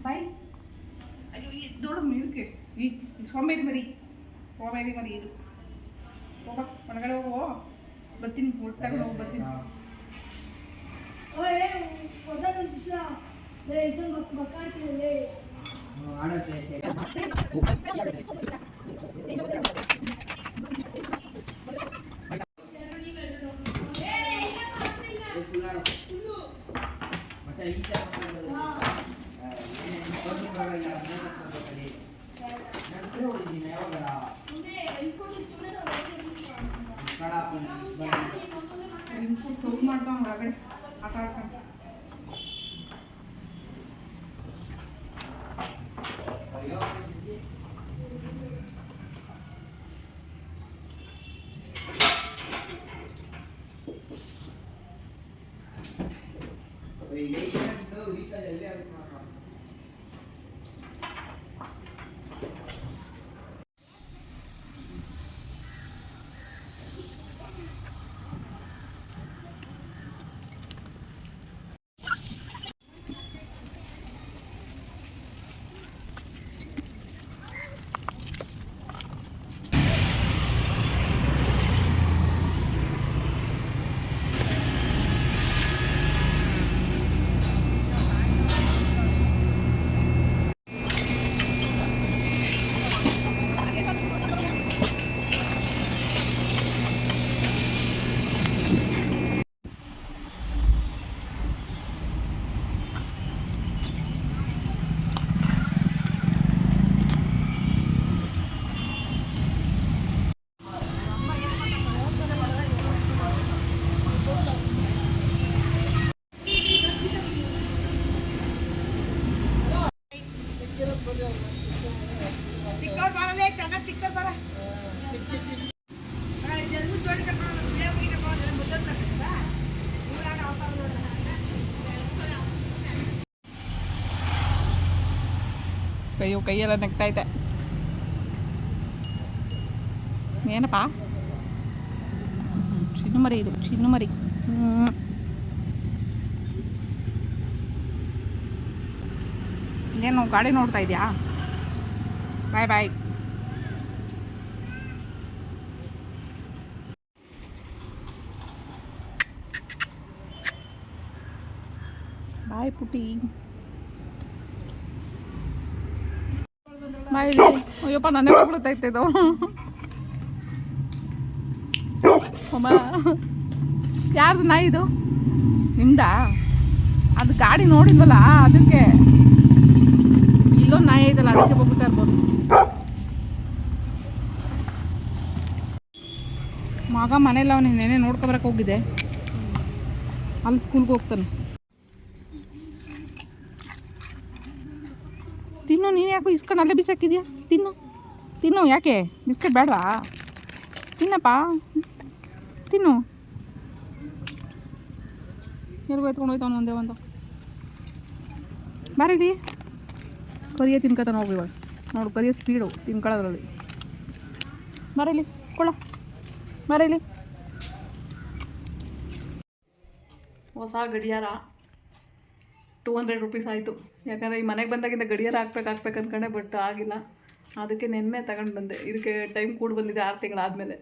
ಬಾಯ್. ಅಯ್ಯೋ ಇದೊಳು ಮಿಲ್ಕೆ. ಈ ಸೋಮೇರಿ ಮರಿ. ಸೋಂಬೇರಿ ಮರಿ ಇದು. ಹೋಗ ಒಳಗಡೆ ಹೋಗು. ಬರ್ತೀನಿ ಊಟ ತಗೊಂಡು ಹೋಗಿ ಬರ್ತೀನಿ. ಓಯ್ ಸೌಂಡ್ ಮಾಡ್ತಾವ ಒಳಗಡೆ ಆಟ ಆಡ್ಕೊಂಡು ಕೈಯು ಕೈಯೆಲ್ಲ ನೆಗ್ತೈತೆ ಏನಪ್ಪ? ಚಿನ್ನು ಮರಿ ಇದು ಚಿನ್ನು ಮರಿ ಹ್ಮ್. ಏನು ಗಾಡಿ ನೋಡ್ತಾ ಇದೆಯಾ? ಬಾಯ್ ಬಾಯ್ ಬಾಯ್ ಪುಟಿ ಬಾಯ್ ಅಯ್ಯಪ್ಪ ನನ್ನೇ ಇತ್ತು ಇದು. ಯಾರ್ದು ನಾಯಿ ಇದು? ನಿಂದ? ಅದು ಗಾಡಿ ನೋಡಿದ್ವಲ್ಲ, ಅದಕ್ಕೆ. ಐತಲ್ಲ, ಅದಕ್ಕೆ ಇರ್ಬೋದು ಮಗ ಮನೇಲಿ ಅವನು ನೆನೆ ನೋಡ್ಕೊಬರಕ್ಕೆ ಹೋಗಿದ್ದೆ ಅಲ್ಲಿ ಸ್ಕೂಲ್ಗೆ ಹೋಗ್ತಾನೆ. ತಿನ್ನು, ನೀನು ಯಾಕೋ ಇಸ್ಕೊಂಡು ಅಲ್ಲೇ ಬಿಸಾಕಿದ್ಯಾ? ತಿನ್ನು ತಿನ್ನು, ಯಾಕೆ? ಬಿಸ್ಕೆಟ್ ಬೇಡ ತಿನ್ನಪ್ಪ. ತಿನ್ನು. ಎಲ್ಗೂ ಎತ್ಕೊಂಡು ಹೋಯ್ತಾವನು ಒಂದೇ ಒಂದು. ಬಾರಿಲಿ. ಕರಿಯ ತಿನ್ಕತಾನೆ ಹೋಗಿ ಇವಾಗ. ನೋಡು ಕರಿಯ ಸ್ಪೀಡು ತಿನ್ಕೊಳ್ಳೋದ್ರಲ್ಲಿ ಮರೇಲಿ, ಕೊಳ. ಮರೇಲಿ. ಹೊಸ ಗಡಿಯಾರ ಟೂ ಹಂಡ್ರೆಡ್ ರುಪೀಸ್ ಆಯಿತು. ಯಾಕಂದರೆ ಈ ಮನೆಗೆ ಬಂದಾಗಿಂದ ಗಡಿಯಾರ ಹಾಕ್ಬೇಕು ಹಾಕ್ಬೇಕು ಅನ್ಕೊಂಡೆ ಬಟ್ ಆಗಿಲ್ಲ. ಅದಕ್ಕೆ ನೆನ್ನೆ ತಗೊಂಡು ಬಂದೆ. ಇದಕ್ಕೆ ಟೈಮ್ ಕೂಡ ಬಂದಿದೆ ಆರು ತಿಂಗಳಾದಮೇಲೆ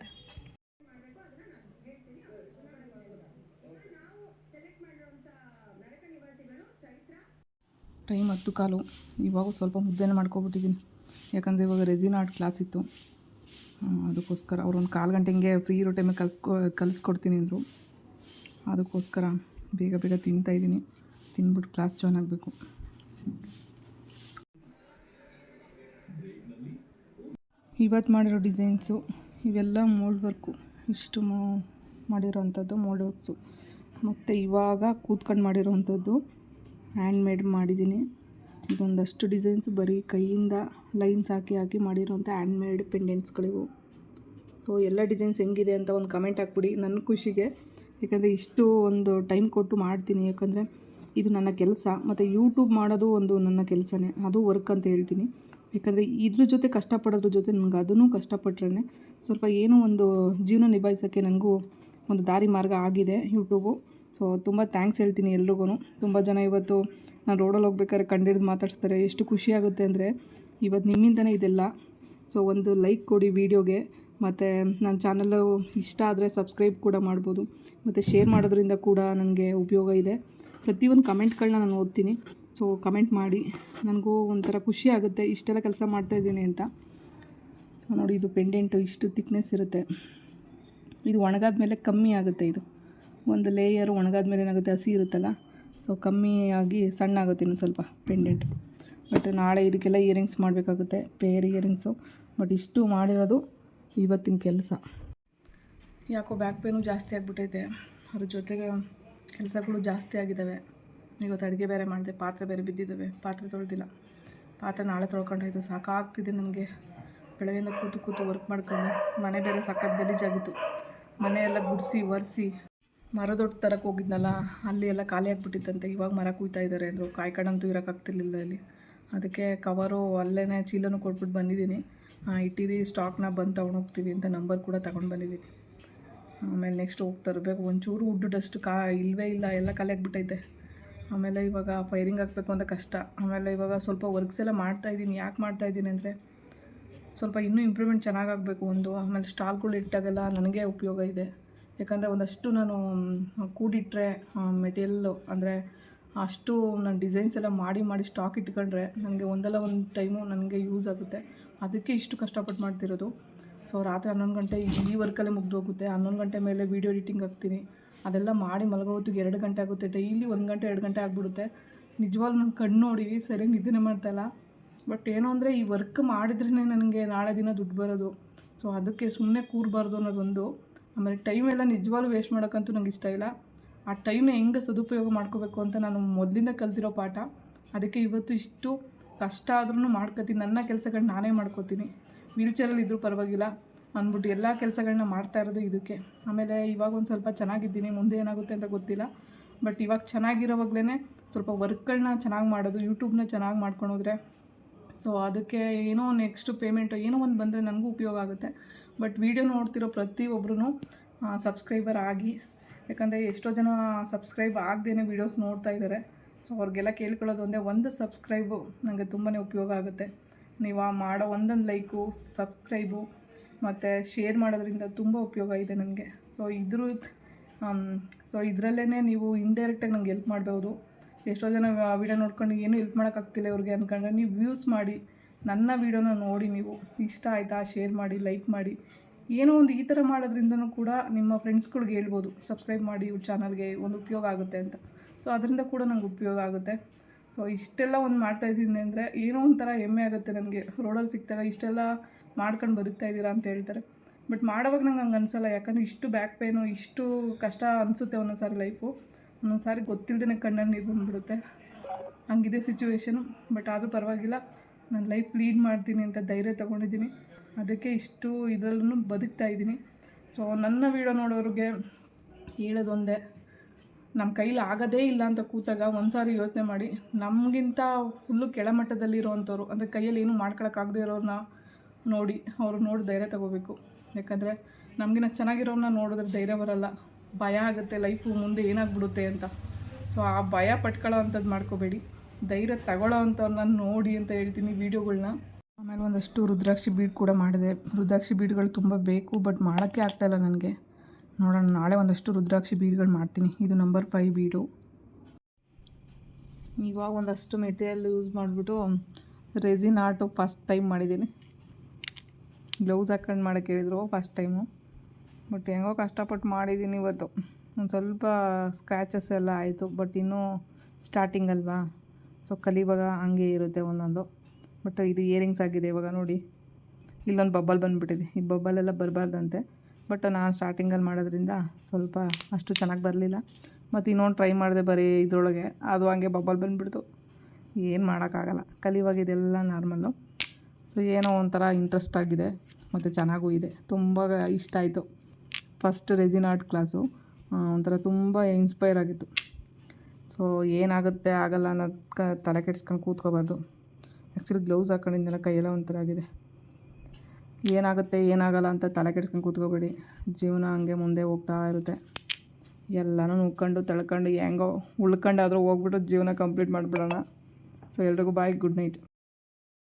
ಟೈಮ್ ಹತ್ತು ಕಾಲು. ಇವಾಗ ಸ್ವಲ್ಪ ಮುದ್ದೆನೇ ಮಾಡ್ಕೊಬಿಟ್ಟಿದ್ದೀನಿ. ಯಾಕಂದರೆ ಇವಾಗ ರೆಸಿನ್ ಆರ್ಟ್ ಕ್ಲಾಸ್ ಇತ್ತು. ಅದಕ್ಕೋಸ್ಕರ ಅವ್ರೊಂದು ಕಾಲು ಗಂಟೆ ಹಿಂಗೆ ಫ್ರೀ ಇರೋ ಟೈಮಿಗೆ ಕಲ್ಸ್ಕೊ, ಕಲಿಸ್ಕೊಡ್ತೀನಿ ಅಂದರು. ಅದಕ್ಕೋಸ್ಕರ ಬೇಗ ಬೇಗ ತಿಂತಾಯಿದ್ದೀನಿ ತಿಂದ್ಬಿಟ್ಟು ಕ್ಲಾಸ್ ಜಾಯ್ನ್ ಆಗಬೇಕು. ಇವತ್ತು ಮಾಡಿರೋ ಡಿಸೈನ್ಸು ಇವೆಲ್ಲ ಮೋಲ್ಡ್ ವರ್ಕು ಇಷ್ಟು ಮಾಡಿರೋ ಅಂಥದ್ದು ಮೋಲ್ಡ್ ವರ್ಕ್ಸು ಮತ್ತು ಇವಾಗ ಕೂತ್ಕೊಂಡು ಮಾಡಿರೋವಂಥದ್ದು ಹ್ಯಾಂಡ್ ಮೇಡ್ ಮಾಡಿದ್ದೀನಿ. ಇದೊಂದಷ್ಟು ಡಿಸೈನ್ಸ್ ಬರೀ ಕೈಯಿಂದ ಲೈನ್ಸ್ ಹಾಕಿ ಹಾಕಿ ಮಾಡಿರೋಂಥ ಹ್ಯಾಂಡ್ ಮೇಡ್ ಪೆಂಡೆಂಟ್ಸ್ಗಳಿವು ಸೊ ಎಲ್ಲ ಡಿಸೈನ್ಸ್ ಹೆಂಗಿದೆ ಅಂತ ಒಂದು ಕಮೆಂಟ್ ಹಾಕ್ಬಿಡಿ ನನ್ನ ಖುಷಿಗೆ. ಯಾಕಂದರೆ ಇಷ್ಟು ಒಂದು ಟೈಮ್ ಕೊಟ್ಟು ಮಾಡ್ತೀನಿ. ಯಾಕಂದರೆ ಇದು ನನ್ನ ಕೆಲಸ. ಮತ್ತು ಯೂಟ್ಯೂಬ್ ಮಾಡೋದು ಒಂದು ನನ್ನ ಕೆಲಸನೇ. ಅದು ವರ್ಕ್ ಅಂತ ಹೇಳ್ತೀನಿ. ಯಾಕಂದರೆ ಇದ್ರ ಜೊತೆ ಕಷ್ಟಪಡೋದ್ರ ಜೊತೆ ನನಗೆ ಅದನ್ನು ಕಷ್ಟಪಟ್ರೇ ಸ್ವಲ್ಪ ಏನೋ ಒಂದು ಜೀವನ ನಿಭಾಯಿಸೋಕ್ಕೆ ನನಗೂ ಒಂದು ದಾರಿ ಮಾರ್ಗ ಆಗಿದೆ ಯೂಟ್ಯೂಬು ಸೊ ತುಂಬ ಥ್ಯಾಂಕ್ಸ್ ಹೇಳ್ತೀನಿ ಎಲ್ರಿಗೂ ತುಂಬ ಜನ ಇವತ್ತು ನಾನು ರೋಡಲ್ಲಿ ಹೋಗ್ಬೇಕಾದ್ರೆ ಕಂಡಿಡ್ದು ಮಾತಾಡ್ತಾರೆ ಎಷ್ಟು ಖುಷಿ ಆಗುತ್ತೆ ಅಂದರೆ ಇವತ್ತು ನಿಮ್ಮಿಂದನೇ ಇದೆಲ್ಲ. ಸೊ ಒಂದು ಲೈಕ್ ಕೊಡಿ ವೀಡಿಯೋಗೆ ಮತ್ತು ನನ್ನ ಚಾನಲ್ಲು ಇಷ್ಟ ಆದರೆ ಸಬ್ಸ್ಕ್ರೈಬ್ ಕೂಡ ಮಾಡ್ಬೋದು. ಮತ್ತು ಶೇರ್ ಮಾಡೋದ್ರಿಂದ ಕೂಡ ನನಗೆ ಉಪಯೋಗ ಇದೆ. ಪ್ರತಿಯೊಂದು ಕಮೆಂಟ್ಗಳನ್ನ ನಾನು ಓದ್ತೀನಿ. ಸೊ ಕಮೆಂಟ್ ಮಾಡಿ. ನನಗೂ ಒಂಥರ ಖುಷಿ ಆಗುತ್ತೆ. ಇಷ್ಟೆಲ್ಲ ಕೆಲಸ ಮಾಡ್ತಾಯಿದ್ದೀನಿ ಅಂತ. ಸೊ ನೋಡಿ, ಇದು ಪೆಂಡೆಂಟು ಇಷ್ಟು ತಿಕ್ನೆಸ್ ಇರುತ್ತೆ. ಇದು ಒಣಗಾದ ಮೇಲೆ ಕಮ್ಮಿ ಆಗುತ್ತೆ ಇದು. ಒಂದು ಲೇಯರ್ ಒಣಗಾದ ಮೇಲೆ ಏನಾಗುತ್ತೆ? ಹಸಿ ಇರುತ್ತಲ್ಲ? ಸೊ ಕಮ್ಮಿಯಾಗಿ ಸಣ್ಣ ಆಗುತ್ತೆ ಇನ್ನು ಸ್ವಲ್ಪ ಪೆಂಡೆಂಟ್ ಬಟ್ ನಾಳೆ ಇದಕ್ಕೆಲ್ಲ ಇಯರಿಂಗ್ಸ್ ಮಾಡಬೇಕಾಗುತ್ತೆ. ಪೇರ್ ಇಯರಿಂಗ್ಸು ಬಟ್ ಇಷ್ಟು ಮಾಡಿರೋದು ಇವತ್ತಿನ ಕೆಲಸ. ಯಾಕೋ ಬ್ಯಾಕ್ ಪೇನು ಜಾಸ್ತಿ ಆಗಿಬಿಟ್ಟೈತೆ. ಅದ್ರ ಜೊತೆಗೆ ಕೆಲಸಗಳು ಜಾಸ್ತಿ ಆಗಿದ್ದಾವೆ ಇವತ್ತು ಅಡುಗೆ ಬೇರೆ ಮಾಡಿದೆ. ಪಾತ್ರೆ ಬೇರೆ ಬಿದ್ದಿದ್ದಾವೆ ಪಾತ್ರೆ ತೊಳೆದಿಲ್ಲ. ಪಾತ್ರೆ ನಾಳೆ ತೊಳ್ಕೊಂಡಾಯ್ತು. ಸಾಕಾಗ್ತಿದೆ ನನಗೆ. ಬೆಳಗ್ಗೆಯಿಂದ ಕೂತು ಕೂತು ವರ್ಕ್ ಮಾಡ್ಕೊಂಡು ಮನೆ ಬೇರೆ ಸಾಕಾಗಿ ಗಲೀಜಾಗಿತ್ತು. ಮನೆಯೆಲ್ಲ ಗುಡಿಸಿ, ಒರೆಸಿ ಮರದೊಟ್ಟು ತರಕ್ಕೆ ಹೋಗಿದ್ನಲ್ಲ, ಅಲ್ಲಿ ಎಲ್ಲ ಖಾಲಿ ಆಗಿಬಿಟ್ಟಿತ್ತಂತೆ. ಇವಾಗ ಮರ ಕುಯ್ತಾ ಇದ್ದಾರೆ ಅಂದರು. ಕಾಯ್ಕೊಂಡಂತೂ ಇರೋಕ್ಕಾಗ್ತಿರ್ಲಿಲ್ಲ ಅಲ್ಲಿ. ಅದಕ್ಕೆ ಕವರು ಅಲ್ಲೇ ಚೀಲನೂ ಕೊಟ್ಬಿಟ್ಟು ಬಂದಿದ್ದೀನಿ. ಇಟ್ಟಿರಿ ಸ್ಟಾಕ್ನ ಬಂದು ತೊಗೊಂಡೋಗ್ತೀವಿ ಅಂತ ನಂಬರ್ ಕೂಡ ತಗೊಂಡು ಬಂದಿದ್ದೀನಿ. ಆಮೇಲೆ ನೆಕ್ಸ್ಟ್ ಹೋಗ್ತಾ ಇರಬೇಕು. ಒಂಚೂರು ಉಡ್ಡು ಡಸ್ಟ್ ಕಾ ಇಲ್ಲವೇ ಇಲ್ಲ, ಎಲ್ಲ ಖಾಲಿ ಆಗಿಬಿಟ್ಟೈತೆ. ಆಮೇಲೆ ಇವಾಗ ಫೈರಿಂಗ್ ಹಾಕಬೇಕು ಅಂದರೆ ಕಷ್ಟ. ಆಮೇಲೆ ಇವಾಗ ಸ್ವಲ್ಪ ವರ್ಕ್ಸ್ ಎಲ್ಲ ಮಾಡ್ತಾಯಿದ್ದೀನಿ ಯಾಕೆ ಮಾಡ್ತಾಯಿದ್ದೀನಿ ಅಂದರೆ, ಸ್ವಲ್ಪ ಇನ್ನೂ ಇಂಪ್ರೂವ್ಮೆಂಟ್ ಚೆನ್ನಾಗಾಗಬೇಕು ಒಂದು. ಆಮೇಲೆ ಸ್ಟಾಲ್ಗಳು ಇಟ್ಟಾಗೆಲ್ಲ ನನಗೆ ಉಪಯೋಗ ಇದೆ. ಯಾಕಂದರೆ ಒಂದಷ್ಟು ನಾನು ಕೂಡಿಟ್ಟರೆ ಮೆಟೀರಿಯಲ್ಲು ಅಂದರೆ ಅಷ್ಟು ನಾನು ಡಿಸೈನ್ಸ್ ಎಲ್ಲ ಮಾಡಿ ಮಾಡಿ ಸ್ಟಾಕ್ ಇಟ್ಕೊಂಡ್ರೆ ನನಗೆ ಒಂದಲ್ಲ ಒಂದು ಟೈಮು ನನಗೆ ಯೂಸ್ ಆಗುತ್ತೆ. ಅದಕ್ಕೆ ಇಷ್ಟು ಕಷ್ಟಪಟ್ಟು ಮಾಡ್ತಿರೋದು. ಸೊ ರಾತ್ರಿ ಹನ್ನೊಂದು ಗಂಟೆ ಈ ವರ್ಕಲ್ಲೇ ಮುಗ್ದೋಗುತ್ತೆ. ಹನ್ನೊಂದು ಗಂಟೆ ಮೇಲೆ ವೀಡಿಯೋ ಎಡಿಟಿಂಗ್ ಹಾಕ್ತೀನಿ. ಅದೆಲ್ಲ ಮಾಡಿ ಮಲಗೋ ಹೊತ್ತಿಗೆ ಎರಡು ಗಂಟೆ ಆಗುತ್ತೆ. ಡೈಲಿ ಒಂದು ಗಂಟೆ, ಎರಡು ಗಂಟೆ ಆಗಿಬಿಡುತ್ತೆ. ನಿಜವಾಗ್ಲೂ ನನ್ನ ಕಣ್ಣು ನೋಡಿ ಸರಿಯಾಗಿ ನಿದ್ದೆನೇ ಮಾಡ್ತಾಯಿಲ್ಲ ಬಟ್ ಏನು ಅಂದರೆ ಈ ವರ್ಕ್ ಮಾಡಿದ್ರೇ ನನಗೆ ನಾಳೆ ದಿನ ದುಡ್ಡು ಬರೋದು. ಸೊ ಅದಕ್ಕೆ ಸುಮ್ಮನೆ ಕೂರಬಾರ್ದು ಅನ್ನೋದೊಂದು ಆಮೇಲೆ ಟೈಮ್ ಎಲ್ಲ ನಿಜವಾಗ್ಲೂ ವೇಸ್ಟ್ ಮಾಡೋಕ್ಕಂತೂ ನಂಗೆ ಇಷ್ಟ ಇಲ್ಲ. ಆ ಟೈಮ್ನ ಹೆಂಗೆ ಸದುಪಯೋಗ ಮಾಡ್ಕೋಬೇಕು ಅಂತ ನಾನು ಮೊದಲಿಂದ ಕಲ್ತಿರೋ ಪಾಠ. ಅದಕ್ಕೆ ಇವತ್ತು ಇಷ್ಟು ಕಷ್ಟ ಆದ್ರೂ ಮಾಡ್ಕೋತೀನಿ. ನನ್ನ ಕೆಲಸಗಳನ್ನ ನಾನೇ ಮಾಡ್ಕೋತೀನಿ. ವೀಲ್ಚೇರಲ್ಲಿ ಇದ್ರೂ ಪರವಾಗಿಲ್ಲ. ಅಂದ್ಬಿಟ್ಟು ಎಲ್ಲ ಕೆಲಸಗಳನ್ನ ಮಾಡ್ತಾ ಇರೋದು ಇದಕ್ಕೆ. ಆಮೇಲೆ ಇವಾಗ ಒಂದು ಸ್ವಲ್ಪ ಚೆನ್ನಾಗಿದ್ದೀನಿ. ಮುಂದೆ ಏನಾಗುತ್ತೆ ಅಂತ ಗೊತ್ತಿಲ್ಲ. ಬಟ್ ಇವಾಗ ಚೆನ್ನಾಗಿರೋವಾಗ್ಲೇ ಸ್ವಲ್ಪ ವರ್ಕ್ಗಳನ್ನ ಚೆನ್ನಾಗಿ ಮಾಡೋದು ಯೂಟ್ಯೂಬ್ನ ಚೆನ್ನಾಗಿ ಮಾಡ್ಕೊಂಡು ಹೋದರೆ. ಸೊ ಅದಕ್ಕೆ ಏನೋ ನೆಕ್ಸ್ಟ್ ಪೇಮೆಂಟು ಏನೋ ಒಂದು ಬಂದರೆ ನನಗೂ ಉಪಯೋಗ ಆಗುತ್ತೆ. ಬಟ್ ವೀಡಿಯೋ ನೋಡ್ತಿರೋ ಪ್ರತಿಯೊಬ್ಬರೂ ಸಬ್ಸ್ಕ್ರೈಬರ್ ಆಗಿ. ಯಾಕಂದರೆ ಎಷ್ಟೋ ಜನ ಸಬ್ಸ್ಕ್ರೈಬ್ ಆಗದೇನೆ ವೀಡಿಯೋಸ್ ನೋಡ್ತಾ ಇದ್ದಾರೆ ಸೊ ಅವ್ರಿಗೆಲ್ಲ ಕೇಳ್ಕೊಳ್ಳೋದು ಒಂದೇ ಒಂದು ಸಬ್ಸ್ಕ್ರೈಬು ನನಗೆ ತುಂಬಾ ಉಪಯೋಗ ಆಗುತ್ತೆ. ನೀವು ಆ ಮಾಡೋ ಒಂದೊಂದು ಲೈಕು ಸಬ್ಸ್ಕ್ರೈಬು ಮತ್ತು ಶೇರ್ ಮಾಡೋದ್ರಿಂದ ತುಂಬ ಉಪಯೋಗ ಇದೆ ನನಗೆ ಸೊ ಇದ್ರ ಸೊ ಇದರಲ್ಲೇ ನೀವು ಇಂಡೈರೆಕ್ಟಾಗಿ ನಂಗೆ ಹೆಲ್ಪ್ ಮಾಡ್ಬೋದು. ಎಷ್ಟೋ ಜನ ವಿಡಿಯೋ ನೋಡ್ಕೊಂಡು ಏನೂ ಹೆಲ್ಪ್ ಮಾಡೋಕ್ಕಾಗ್ತಿಲ್ಲ ಇವ್ರಿಗೆ ಅಂದ್ಕೊಂಡ್ರೆ ನೀವು ವ್ಯೂಸ್ ಮಾಡಿ. ನನ್ನ ವೀಡಿಯೋನ ನೋಡಿ ನೀವು. ಇಷ್ಟ ಆಯಿತಾ? ಶೇರ್ ಮಾಡಿ, ಲೈಕ್ ಮಾಡಿ. ಏನೋ ಒಂದು ಈ ಥರ ಮಾಡೋದ್ರಿಂದನೂ ಕೂಡ ನಿಮ್ಮ ಫ್ರೆಂಡ್ಸ್ಗಳಿಗೆ ಹೇಳ್ಬೋದು. ಸಬ್ಸ್ಕ್ರೈಬ್ ಮಾಡಿ, ಇವ್ರ ಚಾನಲ್ಗೆ ಒಂದು ಉಪಯೋಗ ಆಗುತ್ತೆ ಅಂತ. ಸೊ, ಅದರಿಂದ ಕೂಡ ನಂಗೆ ಉಪಯೋಗ ಆಗುತ್ತೆ. ಸೊ, ಇಷ್ಟೆಲ್ಲ ಒಂದು ಮಾಡ್ತಾಯಿದ್ದೀನಿ ಅಂದರೆ ಏನೋ ಒಂಥರ ಹೆಮ್ಮೆ ಆಗುತ್ತೆ ನನಗೆ. ರೋಡಲ್ಲಿ ಸಿಕ್ತಾಗ ಇಷ್ಟೆಲ್ಲ ಮಾಡ್ಕೊಂಡು ಬದುಕ್ತಾ ಇದ್ದೀರಾ ಅಂತ ಹೇಳ್ತಾರೆ. ಬಟ್ ಮಾಡೋವಾಗ ನಂಗೆ ಹಂಗೆ ಅನಿಸಲ್ಲ. ಯಾಕಂದರೆ ಇಷ್ಟು ಬ್ಯಾಕ್ ಪೇನು, ಇಷ್ಟು ಕಷ್ಟ ಅನಿಸುತ್ತೆ ಒಂದೊಂದು ಸಾರಿ ಲೈಫು. ಒಂದೊಂದು ಸಾರಿ ಕಣ್ಣಲ್ಲಿ ನೀರು ಬಂದ್ಬಿಡುತ್ತೆ. ಹಂಗಿದೆ ಸಿಚುವೇಶನು ಬಟ್ ಆದರೂ ಪರವಾಗಿಲ್ಲ. ನಾನು ಲೈಫ್ ಲೀಡ್ ಮಾಡ್ತೀನಿ ಅಂತ ಧೈರ್ಯ ತೊಗೊಂಡಿದ್ದೀನಿ. ಅದಕ್ಕೆ ಇಷ್ಟು ಇದರಲ್ಲೂ ಬದುಕ್ತಾ ಇದ್ದೀನಿ. ಸೊ ನನ್ನ ವೀಡಿಯೋ ನೋಡೋರಿಗೆ ಹೇಳೋದೊಂದೇ ನಮ್ಮ ಕೈಲಿ ಆಗೋದೇ ಇಲ್ಲ ಅಂತ ಕೂತಾಗ ಒಂದು ಸಾರಿ ಯೋಚನೆ ಮಾಡಿ, ನಮಗಿಂತ ಫುಲ್ಲು ಕೆಳಮಟ್ಟದಲ್ಲಿರುವಂಥವ್ರು ಅಂದರೆ ಕೈಯಲ್ಲಿ ಏನೂ ಮಾಡ್ಕೊಳಕ್ಕಾಗದೇ ಇರೋರನ್ನ ನೋಡಿ ಅವರು ನೋಡಿ ಧೈರ್ಯ ತಗೋಬೇಕು. ಯಾಕಂದರೆ ನಮಗಿನ ಚೆನ್ನಾಗಿರೋನ್ನ ನೋಡಿದ್ರೆ ಧೈರ್ಯ ಬರಲ್ಲ, ಭಯ ಆಗುತ್ತೆ ಲೈಫು ಮುಂದೆ ಏನಾಗ್ಬಿಡುತ್ತೆ ಅಂತ. ಸೊ ಆ ಭಯ ಪಟ್ಕೊಳ್ಳೋ ಅಂಥದ್ದು ಮಾಡ್ಕೋಬೇಡಿ. ಧೈರ್ಯ ತಗೊಳ್ಳೋ ಅಂಥವ್ರನ್ನ ನೋಡಿ ಅಂತ ಹೇಳ್ತೀನಿ ವೀಡಿಯೋಗಳನ್ನ ಆಮೇಲೆ ಒಂದಷ್ಟು ರುದ್ರಾಕ್ಷಿ ಬೀಡ್ ಕೂಡ ಮಾಡಿದೆ. ರುದ್ರಾಕ್ಷಿ ಬೀಡ್ಗಳು ತುಂಬ ಬೇಕು ಬಟ್ ಮಾಡೋಕ್ಕೆ ಆಗ್ತಾಯಿಲ್ಲ ನನಗೆ. ನೋಡೋಣ, ನಾಳೆ ಒಂದಷ್ಟು ರುದ್ರಾಕ್ಷಿ ಬೀಡ್ಗಳು ಮಾಡ್ತೀನಿ. ಇದು ನಂಬರ್ ಫೈವ್ ಬೀಡು. ಇವಾಗ ಒಂದಷ್ಟು ಮೆಟೀರಿಯಲ್ ಯೂಸ್ ಮಾಡಿಬಿಟ್ಟು ರೆಸಿನ್ ಆರ್ಟು ಫಸ್ಟ್ ಟೈಮ್ ಮಾಡಿದ್ದೀನಿ. ಗ್ಲೌಸ್ ಹಾಕೊಂಡು ಮಾಡೋಕ್ಕೆ ಹೇಳಿದ್ರು ಫಸ್ಟ್ ಟೈಮು ಬಟ್ ಹೆಂಗೋ ಕಷ್ಟಪಟ್ಟು ಮಾಡಿದ್ದೀನಿ ಇವತ್ತು. ಒಂದು ಸ್ವಲ್ಪ ಸ್ಕ್ರ್ಯಾಚಸ್ ಎಲ್ಲ ಆಯಿತು ಬಟ್ ಇನ್ನೂ ಸ್ಟಾರ್ಟಿಂಗ್ ಅಲ್ವಾ? ಸೊ ಕಲಿವಾಗ ಹಂಗೆ ಇರುತ್ತೆ ಒಂದೊಂದು. ಬಟ್ ಇದು ಇಯರಿಂಗ್ಸ್ ಆಗಿದೆ ಇವಾಗ ನೋಡಿ. ಇಲ್ಲೊಂದು ಬಬ್ಬಲ್ ಬಂದುಬಿಟ್ಟಿದೆ. ಈ ಬಬ್ಬಲೆಲ್ಲ ಬರಬಾರ್ದಂತೆ. ಬಟ್ ನಾನು ಸ್ಟಾರ್ಟಿಂಗಲ್ಲಿ ಮಾಡೋದ್ರಿಂದ ಸ್ವಲ್ಪ ಅಷ್ಟು ಚೆನ್ನಾಗಿ ಬರಲಿಲ್ಲ. ಮತ್ತು ಇನ್ನೊಂದು ಟ್ರೈ ಮಾಡಿದೆ ಬರೀ ಇದ್ರೊಳಗೆ. ಅದು ಹಂಗೆ ಬಬ್ಬಲ್ ಬಂದುಬಿಡ್ತು. ಏನು ಮಾಡೋಕ್ಕಾಗಲ್ಲ. ಕಲಿಯುವಾಗ ಇದೆಲ್ಲ ನಾರ್ಮಲ್ಲು ಸೊ ಏನೋ ಒಂಥರ ಇಂಟ್ರೆಸ್ಟ್ ಆಗಿದೆ. ಮತ್ತು ಚೆನ್ನಾಗೂ ಇದೆ. ತುಂಬ ಇಷ್ಟ ಆಯಿತು. ಫಸ್ಟ್ ರೆಜಿನ್ ಆರ್ಟ್ ಕ್ಲಾಸು ಒಂಥರ ತುಂಬ ಇನ್ಸ್ಪೈರ್ ಆಗಿತ್ತು. ಸೊ ಏನಾಗುತ್ತೆ? ಆಗಲ್ಲ ಕ, ತಲೆ ಕೆಡಿಸ್ಕೊಂಡು ಕೂತ್ಕೋಬಾರ್ದು. ಆ್ಯಕ್ಚುಲಿ ಗ್ಲೌಸ್ ಹಾಕೊಂಡಿದ್ದೆಲ್ಲ ಕೈಯೆಲ್ಲ ಒಂಥರ ಆಗಿದೆ ಏನಾಗುತ್ತೆ, ಏನಾಗಲ್ಲ ಅಂತ ತಲೆ ಕೆಡಿಸ್ಕೊಂಡು ಕೂತ್ಕೋಬೇಡಿ. ಜೀವನ ಹಂಗೆ ಮುಂದೆ ಹೋಗ್ತಾ ಇರುತ್ತೆ. ಎಲ್ಲನೂ ನುಗ್ಕೊಂಡು ತಳ್ಕೊಂಡು, ಹೆಂಗೋ ಉಳ್ಕೊಂಡಾದರೂ ಹೋಗ್ಬಿಟ್ಟು ಜೀವನ ಕಂಪ್ಲೀಟ್ ಮಾಡಿಬಿಡೋಣ. ಸೊ ಎಲ್ರಿಗೂ ಬಾಯ್ ಗುಡ್ ನೈಟ್